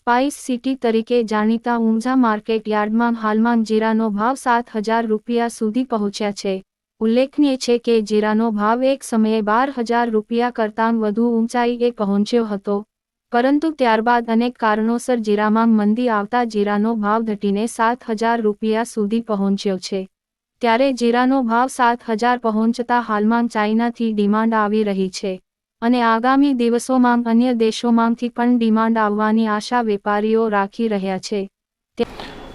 Spice city તરીકે જાણીતા Unjha market યાર્ડમાં હાલમાં જીરાનો ભાવ સાત હજાર રૂપિયા સુધી પહોંચ્યા છે. ઉલ્લેખનીય છે કે જીરાનો ભાવ એક સમયે બાર હજાર રૂપિયા કરતાં વધુ ઊંચાઈએ પહોંચ્યો હતો. પરંતુ ત્યારબાદ અનેક કારણોસર જીરામાં મંદી આવતા જીરાનો ભાવ ઘટીને સાત હજાર રૂપિયા સુધી પહોંચ્યો છે. ત્યારે જીરાનો ભાવ સાત હજાર પહોંચતા હાલમાં ચાઇનાથી ડિમાન્ડ આવી રહી છે. અને આગામી દિવસોમાં અન્ય દેશોમાંથી પણ ડિમાન્ડ આવવાની આશા વેપારીઓ રાખી રહ્યા છે.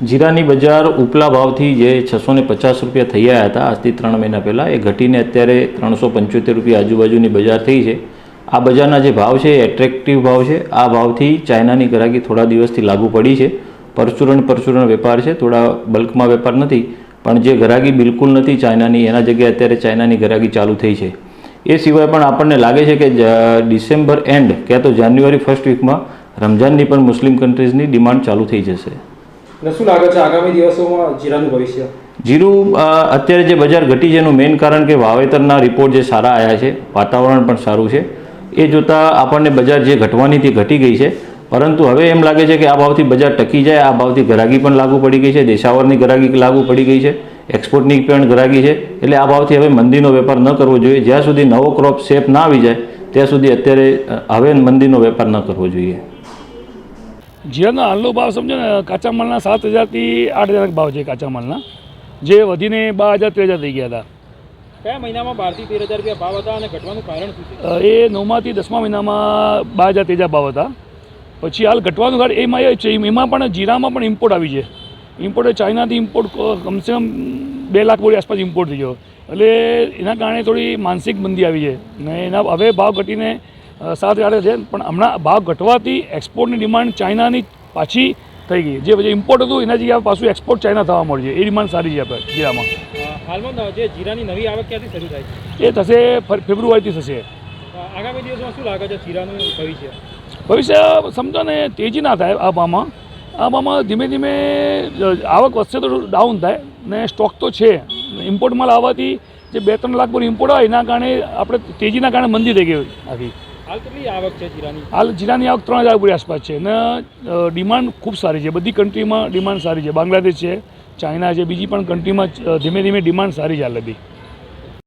જીરાની બજાર ઉપલા ભાવથી જે છસો ને પચાસ રૂપિયા થઈ ગયા હતા, આજથી ત્રણ મહિના પહેલાં, એ ઘટીને અત્યારે ત્રણસો પંચોતેર રૂપિયા આજુબાજુની બજાર થઈ છે. આ બજારના જે ભાવ છે, એ એટ્રેક્ટિવ ભાવ છે. આ ભાવથી ચાઇનાની ગ્રાહકી થોડા દિવસથી લાગુ પડી છે. પરચુરણ પરચુરણ વેપાર છે, થોડા બલ્કમાં વેપાર નથી, પણ જે ગ્રાહકી બિલકુલ નથી ચાઇનાની, એના જગ્યાએ અત્યારે ચાઇનાની ગ્રાહકી ચાલુ થઈ છે. એ સિવાય પણ આપણને લાગે છે કે ડિસેમ્બર એન્ડ ક્યાં તો જાન્યુઆરી ફર્સ્ટ વીકમાં રમઝાનની પણ મુસ્લિમ કન્ટ્રીઝની ડિમાન્ડ ચાલુ થઈ જશે. શું લાગે છે આગામી દિવસોમાં જીરાનું ભવિષ્ય? જીરું અત્યારે જે બજાર ઘટી છે એનું મેઇન કારણ કે વાવેતરના રિપોર્ટ જે સારા આવ્યા છે વાતાવરણ પણ સારું છે એ જોતાં આપણને બજાર જે ઘટવાની તે ઘટી ગઈ છે પરંતુ હવે એમ લાગે છે કે આ ભાવથી બજાર ટકી જાય આ ભાવથી ગરાગી પણ લાગુ પડી ગઈ છે દેશાવરની ગરાગી લાગુ પડી ગઈ છે એક્સપોર્ટની પણ ગરાગી છે. એટલે આ ભાવથી હવે મંદીનો વેપાર ન કરવો જોઈએ. જ્યાં સુધી નવો ક્રોપ શેપ ના આવી જાય ત્યાં સુધી અત્યારે હવે મંદીનો વેપાર ન કરવો જોઈએ. જીરાના હાલનો ભાવ સમજો ને કાચા માલના સાત હજારથી આઠ હજાર ભાવ છે કાચા માલના જે વધીને બાર હજાર તેર હજાર થઈ ગયા હતા. કયા મહિનામાં બારથી તેર હજાર રૂપિયા ભાવ હતા અને ઘટવાનું કારણ શું એ નવમાંથી દસમા મહિનામાં બાર હજાર તેર હજાર ભાવ હતા. પછી હાલ ઘટવાનું કારણ એમાં એ છે એમાં પણ જીરામાં પણ ઇમ્પોર્ટ આવી છે. ઇમ્પોર્ટ ચાઇનાથી ઇમ્પોર્ટ કમસે કમ બે લાખ બોરી આસપાસ ઇમ્પોર્ટ થઈ ગયો. એટલે એના કારણે થોડી માનસિક મંદી આવી છે ને એના હવે ભાવ ઘટીને સાત આઠ છે પણ હમણાં ભાવ ઘટવાથી એક્સપોર્ટની ડિમાન્ડ ચાઇનાની પાછી થઈ ગઈ. જે પછી ઇમ્પોર્ટ હતું એના જગ્યાએ પાછું એક્સપોર્ટ ચાઇના થવા મળ્યું છે. એ ડિમાન્ડ સારી છે આપણે જીરામાં. હાલમાં જે જીરાની નવી આવક ક્યાંથી શરૂ થાય છે? એ થશે ફેબ્રુઆરીથી થશે. આગામી દિવસમાં શું લાગે છે? જીરાનું ભવિષ્ય? ભવિષ્ય સમજો ને તેજી ના થાય આ ભાવમાં. આ ભાવમાં ધીમે ધીમે આવક વધશે તો ડાઉન થાય. ને સ્ટોક તો છે. ઇમ્પોર્ટ માલ આવવાથી જે બે ત્રણ લાખ પર ઇમ્પોર્ટ આવે એના કારણે આપણે તેજીના કારણે મંદી થઈ ગઈ આખી હાલ કેટલી આવક છે જીરાની? હાલ જીરાની આવક ત્રણ હજાર પૂરી આસપાસ છે. ને ડિમાન્ડ ખૂબ સારી છે. બધી કન્ટ્રીમાં ડિમાન્ડ સારી છે. બાંગ્લાદેશ છે ચાઇના છે બીજી પણ કન્ટ્રીમાં ધીમે ધીમે ડિમાન્ડ સારી ચાલે બી.